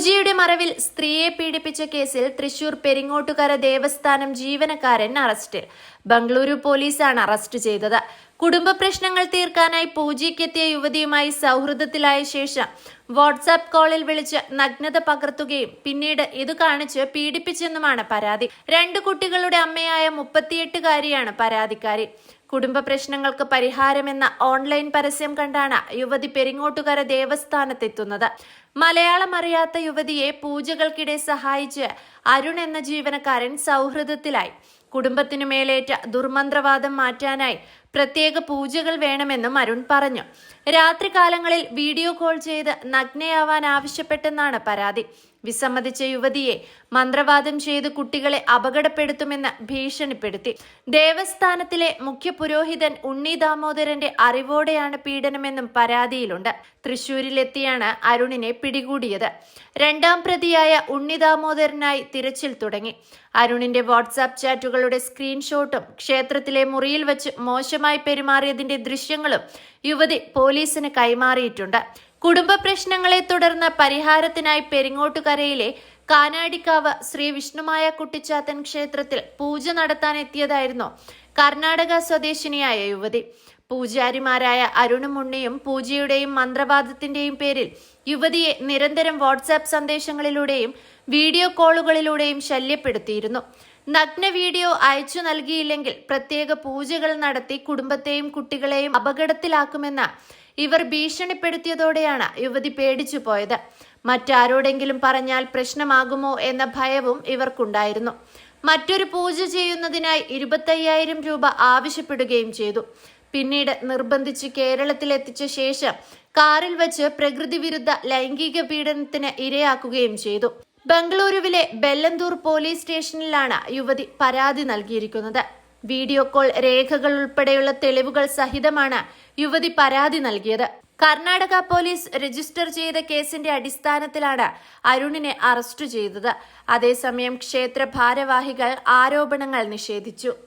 പൂജയുടെ മറവിൽ സ്ത്രീയെ പീഡിപ്പിച്ച കേസിൽ തൃശൂർ പെരിങ്ങോട്ടുകര ദേവസ്ഥാനം ജീവനക്കാരൻ അറസ്റ്റിൽ ബംഗളൂരു പോലീസാണ് അറസ്റ്റ് ചെയ്തത്. കുടുംബ പ്രശ്നങ്ങൾ തീർക്കാനായി പൂജയ്ക്കെത്തിയ യുവതിയുമായി സൗഹൃദത്തിലായ ശേഷം വാട്സാപ്പ് കോളിൽ വിളിച്ച് നഗ്നത പകർത്തുകയും പിന്നീട് ഇത് കാണിച്ച് പീഡിപ്പിച്ചെന്നുമാണ് പരാതി. രണ്ട് കുട്ടികളുടെ അമ്മയായ മുപ്പത്തിയെട്ടുകാരിയാണ് പരാതിക്കാരി. കുടുംബ പ്രശ്നങ്ങൾക്ക് പരിഹാരമെന്ന ഓൺലൈൻ പരസ്യം കണ്ടാണ് യുവതി പെരിങ്ങോട്ടുകര ദേവസ്ഥാനത്തെത്തുന്നത്. മലയാളം അറിയാത്ത യുവതിയെ പൂജകൾക്കിടെ സഹായിച്ച് അരുൺ എന്ന ജീവനക്കാരൻ സൗഹൃദത്തിലായി. കുടുംബത്തിനു മേലേറ്റ ദുർമന്ത്രവാദം മാറ്റാനായി പ്രത്യേക പൂജകൾ വേണമെന്നും അരുൺ പറഞ്ഞു. രാത്രികാലങ്ങളിൽ വീഡിയോ കോൾ ചെയ്ത് നഗ്നയാവാൻ ആവശ്യപ്പെട്ടെന്നാണ് പരാതി. വിസമ്മതിച്ച യുവതിയെ മന്ത്രവാദം ചെയ്ത് കുട്ടികളെ അപകടപ്പെടുത്തുമെന്ന് ഭീഷണിപ്പെടുത്തി. ദേവസ്ഥാനത്തിലെ മുഖ്യ പുരോഹിതൻ ഉണ്ണി ദാമോദരന്റെ അറിവോടെയാണ് പീഡനമെന്നും പരാതിയിലുണ്ട്. തൃശൂരിലെത്തിയാണ് അരുണിനെ പിടികൂടിയത്. രണ്ടാം പ്രതിയായ ഉണ്ണി ദാമോദരനായി തിരച്ചിൽ തുടങ്ങി. അരുണിന്റെ വാട്സാപ്പ് ചാറ്റുകളുടെ സ്ക്രീൻഷോട്ടും ക്ഷേത്രത്തിലെ മുറിയിൽ വെച്ച് മോശമായി പെരുമാറിയതിന്റെ ദൃശ്യങ്ങളും യുവതി പോലീസിന് കൈമാറിയിട്ടുണ്ട്. കുടുംബ പ്രശ്നങ്ങളെ തുടർന്ന് പരിഹാരത്തിനായി പെരിങ്ങോട്ടുകരയിലെ കാനാടിക്കാവ് ശ്രീ വിഷ്ണുമായ കുട്ടിച്ചാത്തൻ ക്ഷേത്രത്തിൽ പൂജ നടത്താനെത്തിയതായിരുന്നു കർണാടക സ്വദേശിനിയായ യുവതി. പൂജാരിമാരായ അരുണും ഉണ്ണിയും പൂജയുടെയും മന്ത്രവാദത്തിന്റെയും പേരിൽ യുവതിയെ നിരന്തരം വാട്സാപ്പ് സന്ദേശങ്ങളിലൂടെയും വീഡിയോ കോളുകളിലൂടെയും ശല്യപ്പെടുത്തിയിരുന്നു. നഗ്ന വീഡിയോ അയച്ചു നൽകിയില്ലെങ്കിൽ പ്രത്യേക പൂജകൾ നടത്തി കുടുംബത്തെയും കുട്ടികളെയും അപകടത്തിലാക്കുമെന്ന് ഇവർ ഭീഷണിപ്പെടുത്തിയതോടെയാണ് യുവതി പേടിച്ചു പോയത്. മറ്റാരോടെങ്കിലും പറഞ്ഞാൽ പ്രശ്നമാകുമോ എന്ന ഭയവും ഇവർക്കുണ്ടായിരുന്നു. മറ്റൊരു പൂജ ചെയ്യുന്നതിനായി ഇരുപത്തയ്യായിരം രൂപ ആവശ്യപ്പെടുകയും ചെയ്തു. പിന്നീട് നിർബന്ധിച്ച് കേരളത്തിൽ എത്തിച്ച ശേഷം കാറിൽ വച്ച് പ്രകൃതി വിരുദ്ധ ലൈംഗിക പീഡനത്തിന് ഇരയാക്കുകയും ചെയ്തു. ബംഗളൂരുവിലെ ബെല്ലന്തൂർ പോലീസ് സ്റ്റേഷനിലാണ് യുവതി പരാതി നൽകിയിരിക്കുന്നത്. വീഡിയോ കോൾ രേഖകൾ ഉൾപ്പെടെയുള്ള തെളിവുകൾ സഹിതമാണ് യുവതി പരാതി നൽകിയത്. കർണാടക പോലീസ് രജിസ്റ്റർ ചെയ്ത കേസിന്റെ അടിസ്ഥാനത്തിലാണ് അരുണിനെ അറസ്റ്റ് ചെയ്തത്. അതേസമയം ക്ഷേത്ര ഭാരവാഹികൾ ആരോപണങ്ങൾ നിഷേധിച്ചു.